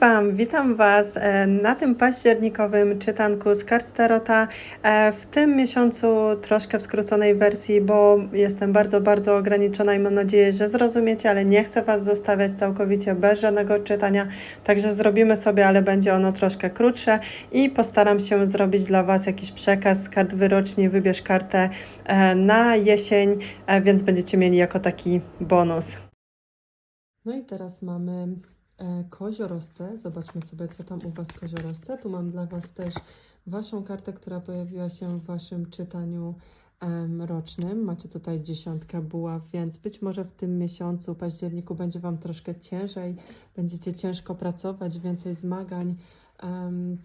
Wam, witam Was e, na tym październikowym czytanku z kart Tarota. E, W tym miesiącu troszkę w skróconej wersji, bo jestem bardzo, bardzo ograniczona i mam nadzieję, że zrozumiecie, ale nie chcę Was zostawiać całkowicie bez żadnego czytania, także zrobimy sobie, ale będzie ono troszkę krótsze i postaram się zrobić dla Was jakiś przekaz z kart wyroczni. Wybierz kartę e, na jesień, więc będziecie mieli jako taki bonus. No i teraz mamy e, koziorosce. Zobaczmy sobie, co tam u Was koziorosce. Tu mam dla Was też Waszą kartę, która pojawiła się w Waszym czytaniu rocznym. Macie tutaj dziesiątkę buław, więc być może w tym miesiącu, październiku, będzie Wam troszkę ciężej, będziecie ciężko pracować, więcej zmagań,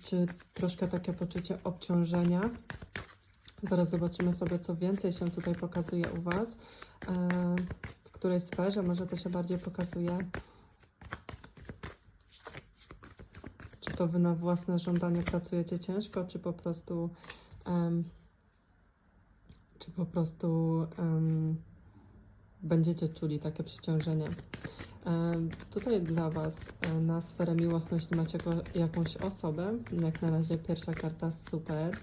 czy troszkę takie poczucie obciążenia. Zaraz zobaczymy sobie, co więcej się tutaj pokazuje u Was. E, w której sferze może to się bardziej pokazuje. Czy to Wy na własne żądanie pracujecie ciężko, czy po prostu em, czy po prostu em, będziecie czuli takie przeciążenie. Em, Tutaj dla Was e, na sferę miłosną, jeśli macie jako- jakąś osobę, jak na razie pierwsza karta super.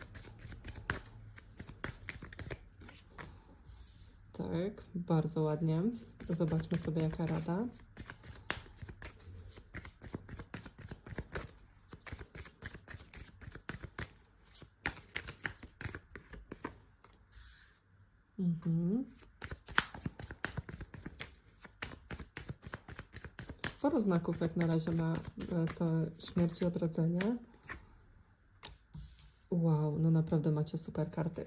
Tak, bardzo ładnie. Zobaczmy sobie jaka rada. Sporo znaków jak na razie ma e, to śmierć i odrodzenie. Wow, no naprawdę macie super karty.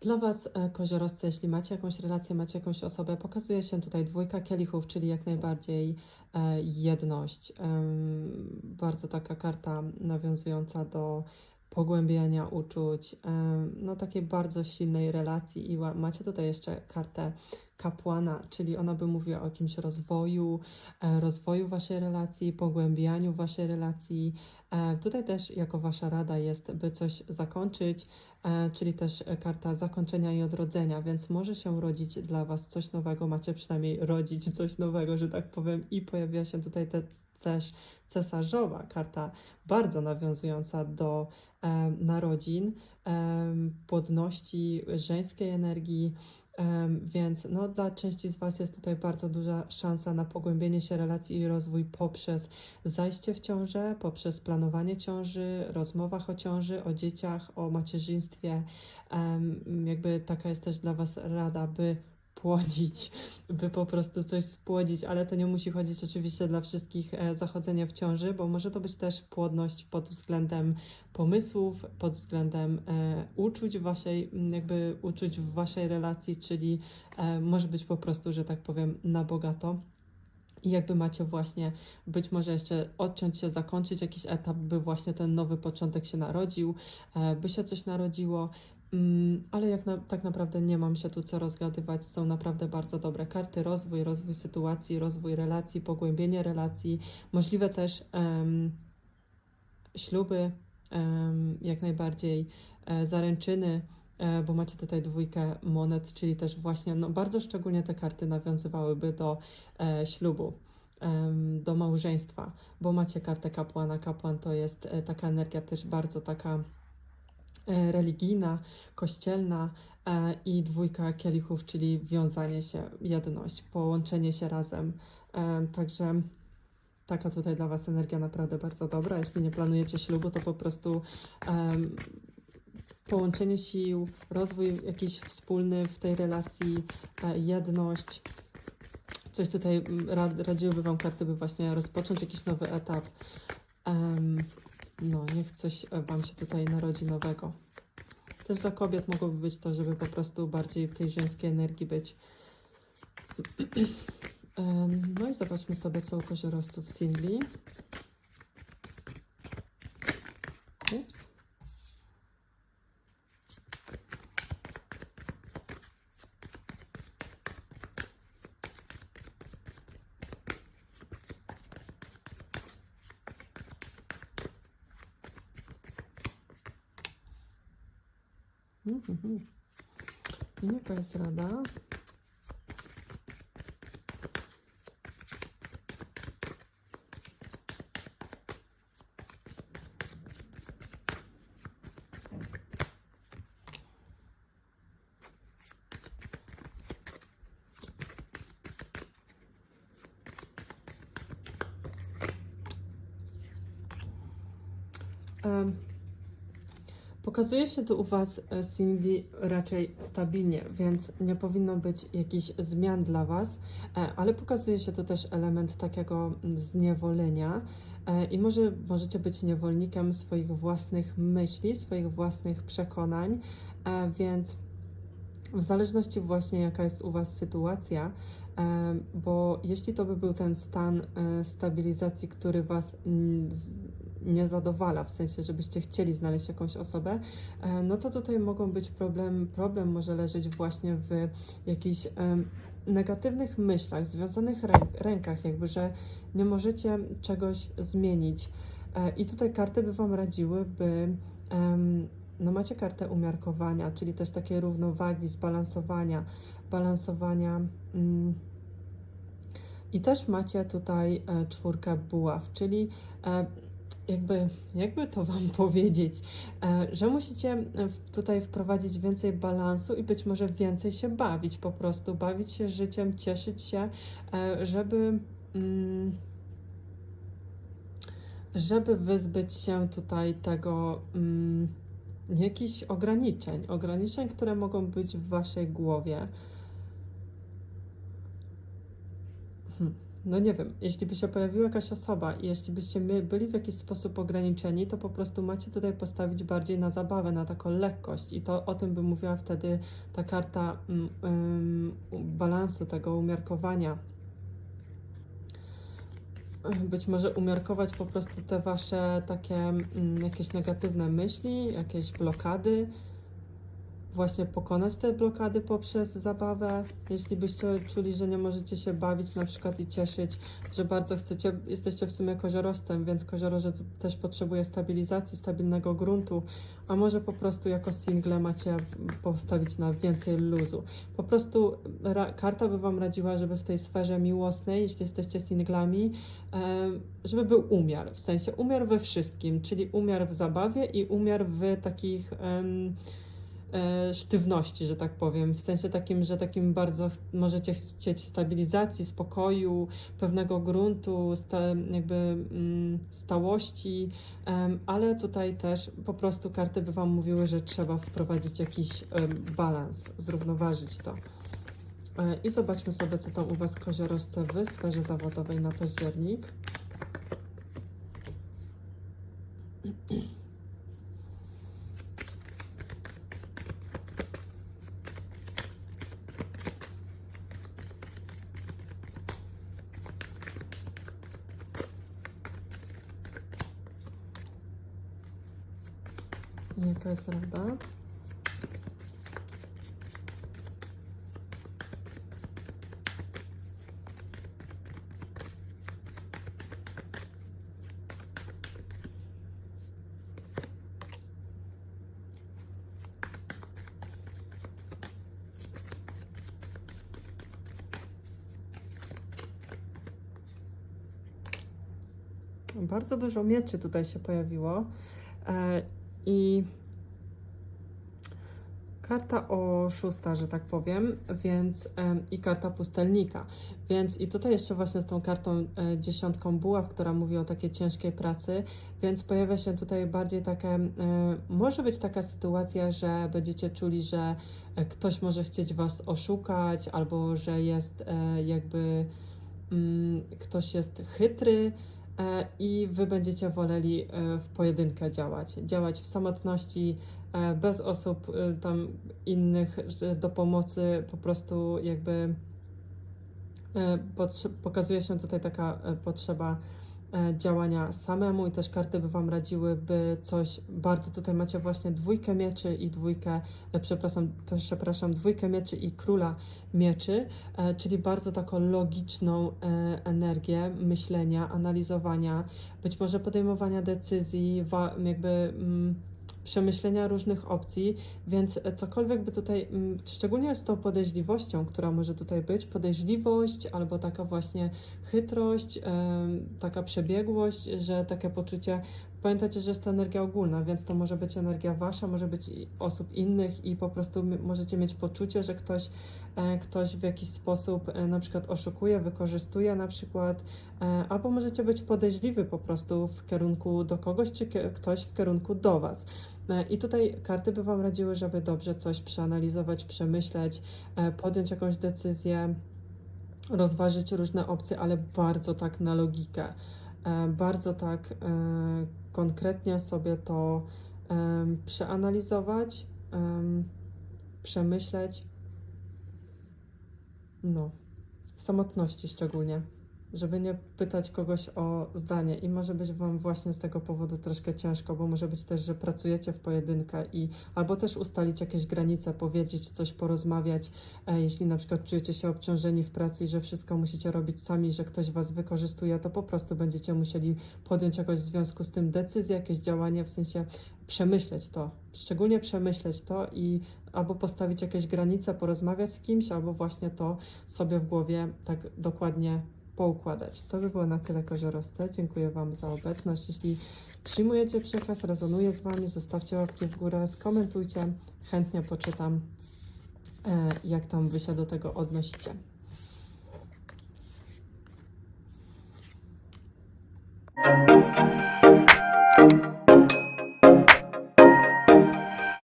Dla Was, e, kozioroscy, jeśli macie jakąś relację, macie jakąś osobę, pokazuje się tutaj dwójka kielichów, czyli jak najbardziej e, jedność. Bardzo taka karta nawiązująca do pogłębiania uczuć, no takiej bardzo silnej relacji i macie tutaj jeszcze kartę kapłana, czyli ona by mówiła o jakimś rozwoju, e, rozwoju Waszej relacji, pogłębianiu Waszej relacji. E, Tutaj też jako Wasza rada jest, by coś zakończyć, e, czyli też karta zakończenia i odrodzenia, więc może się rodzić dla Was coś nowego, macie przynajmniej rodzić coś nowego, że tak powiem, i pojawia się tutaj te, też cesarzowa, karta bardzo nawiązująca do e, narodzin, em, płodności, żeńskiej energii, em, więc no, dla części z Was jest tutaj bardzo duża szansa na pogłębienie się relacji i rozwój poprzez zajście w ciążę, poprzez planowanie ciąży, rozmowach o ciąży, o dzieciach, o macierzyństwie. Em, jakby taka jest też dla Was rada, by płodzić, by po prostu coś spłodzić, ale to nie musi chodzić oczywiście dla wszystkich e, zachodzenia w ciąży, bo może to być też płodność pod względem pomysłów, pod względem e, uczuć waszej, jakby uczuć w waszej relacji, czyli e, może być po prostu, że tak powiem, na bogato. I jakby macie właśnie być może jeszcze odciąć się, zakończyć jakiś etap, by właśnie ten nowy początek się narodził, by się coś narodziło. Mm, Ale jak na, tak naprawdę nie mam się tu co rozgadywać, są naprawdę bardzo dobre karty. Rozwój, rozwój sytuacji, rozwój relacji, pogłębienie relacji, możliwe też em, śluby, em, jak najbardziej e, zaręczyny, e, bo macie tutaj dwójkę monet, czyli też właśnie no, bardzo szczególnie te karty nawiązywałyby do e, ślubu. Do małżeństwa, bo macie kartę kapłana. Kapłan to jest e, taka energia też bardzo taka religijna, kościelna e, i dwójka kielichów, czyli wiązanie się, jedność, połączenie się razem. E, Także taka tutaj dla Was energia naprawdę bardzo dobra. Jeśli nie planujecie ślubu, to po prostu połączenie sił, rozwój jakiś wspólny w tej relacji, e, jedność. Coś tutaj mm, rad, radziłyby Wam karty, by właśnie rozpocząć jakiś nowy etap. No, niech coś e, Wam się tutaj narodzi nowego. Też dla kobiet mogłoby być to, żeby po prostu bardziej w tej żeńskiej energii być. No i zobaczmy sobie, co u koziorosców singli. Угу. Якась рада. Um... Pokazuje się tu u Was e, singli raczej stabilnie, więc nie powinno być jakichś zmian dla Was, e, ale pokazuje się tu też element takiego mm, zniewolenia e, i może możecie być niewolnikiem swoich własnych myśli, swoich własnych przekonań, więc w zależności właśnie jaka jest u Was sytuacja, bo jeśli to by był ten stan stabilizacji, który Was mm, nie zadowala, w sensie, żebyście chcieli znaleźć jakąś osobę, e, no to tutaj mogą być problem, problem może leżeć właśnie w jakichś negatywnych myślach, związanych rę, rękach, jakby, że nie możecie czegoś zmienić. E, I tutaj karty by Wam radziły, by no macie kartę umiarkowania, czyli też takiej równowagi, zbalansowania, balansowania. Mm, I też macie tutaj e, czwórkę buław, czyli jakby, jakby to Wam powiedzieć, e, że musicie e, tutaj wprowadzić więcej balansu i być może więcej się bawić, po prostu bawić się życiem, cieszyć się, e, żeby. Mm, żeby wyzbyć się tutaj tego mm, jakichś ograniczeń, ograniczeń, które mogą być w waszej głowie. No nie wiem, jeśli by się pojawiła jakaś osoba i jeśli byście my byli w jakiś sposób ograniczeni, to po prostu macie tutaj postawić bardziej na zabawę, na taką lekkość i to o tym by mówiła wtedy ta karta ym, balansu, tego umiarkowania. Być może umiarkować po prostu te wasze takie mm, jakieś negatywne myśli, jakieś blokady. Właśnie pokonać te blokady poprzez zabawę. Jeśli byście czuli, że nie możecie się bawić na przykład i cieszyć, że bardzo chcecie, jesteście w sumie koziorostem, więc koziorożec też potrzebuje stabilizacji, stabilnego gruntu, a może po prostu jako single macie postawić na więcej luzu. Po prostu karta by Wam radziła, żeby w tej sferze miłosnej, jeśli jesteście singlami, żeby był umiar, w sensie umiar we wszystkim, czyli umiar w zabawie i umiar w takich sztywności, że tak powiem, w sensie takim, że takim bardzo możecie chcieć stabilizacji, spokoju, pewnego gruntu, sta, jakby mm, stałości, ale tutaj też po prostu karty by Wam mówiły, że trzeba wprowadzić jakiś balans, zrównoważyć to. E, I zobaczmy sobie, co tam u Was koziorożce w sferze zawodowej na październik. Jaka jest rada? Bardzo dużo mieczy tutaj się pojawiło. I karta o szósta, że tak powiem, więc i karta pustelnika. Więc i tutaj jeszcze właśnie z tą kartą e, dziesiątką buław, która mówi o takiej ciężkiej pracy, więc pojawia się tutaj bardziej takie, może być taka sytuacja, że będziecie czuli, że e, ktoś może chcieć was oszukać, albo że jest e, jakby mm, ktoś jest chytry, i wy będziecie woleli e, w pojedynkę działać, działać w samotności, e, bez osób e, tam innych do pomocy, po prostu jakby e, pokazuje się tutaj taka e, potrzeba e, działania samemu i też karty by Wam radziły, by coś. Bardzo, tutaj macie właśnie dwójkę mieczy i dwójkę, e, przepraszam, przepraszam, dwójkę mieczy i króla mieczy, e, czyli bardzo taką logiczną e, energię myślenia, analizowania, być może podejmowania decyzji, jakby mm, przemyślenia różnych opcji, więc cokolwiek by tutaj, mm, szczególnie z tą podejrzliwością, która może tutaj być, podejrzliwość albo taka właśnie chytrość, taka przebiegłość, że takie poczucie Pamiętajcie, że jest to energia ogólna, więc to może być energia wasza, może być osób innych i po prostu możecie mieć poczucie, że ktoś, e, ktoś w jakiś sposób e, na przykład oszukuje, wykorzystuje na przykład, e, albo możecie być podejrzliwy po prostu w kierunku do kogoś, czy ktoś w kierunku do was. E, I tutaj karty by Wam radziły, żeby dobrze coś przeanalizować, przemyśleć, e, podjąć jakąś decyzję, rozważyć różne opcje, ale bardzo tak na logikę. E, Bardzo tak konkretnie sobie to przeanalizować, em, przemyśleć. No, w samotności szczególnie, żeby nie pytać kogoś o zdanie. I może być Wam właśnie z tego powodu troszkę ciężko, bo może być też, że pracujecie w pojedynkę i albo też ustalić jakieś granice, powiedzieć coś, porozmawiać, e, jeśli na przykład czujecie się obciążeni w pracy i że wszystko musicie robić sami, że ktoś Was wykorzystuje, to po prostu będziecie musieli podjąć jakoś w związku z tym decyzję, jakieś działanie, w sensie przemyśleć to, szczególnie przemyśleć to i albo postawić jakieś granice, porozmawiać z kimś, albo właśnie to sobie w głowie tak dokładnie poukładać. To by było na tyle koziorosce. Dziękuję Wam za obecność. Jeśli przyjmujecie przekaz, rezonuje z Wami, zostawcie łapki w górę, skomentujcie. Chętnie poczytam, e, jak tam Wy się do tego odnosicie.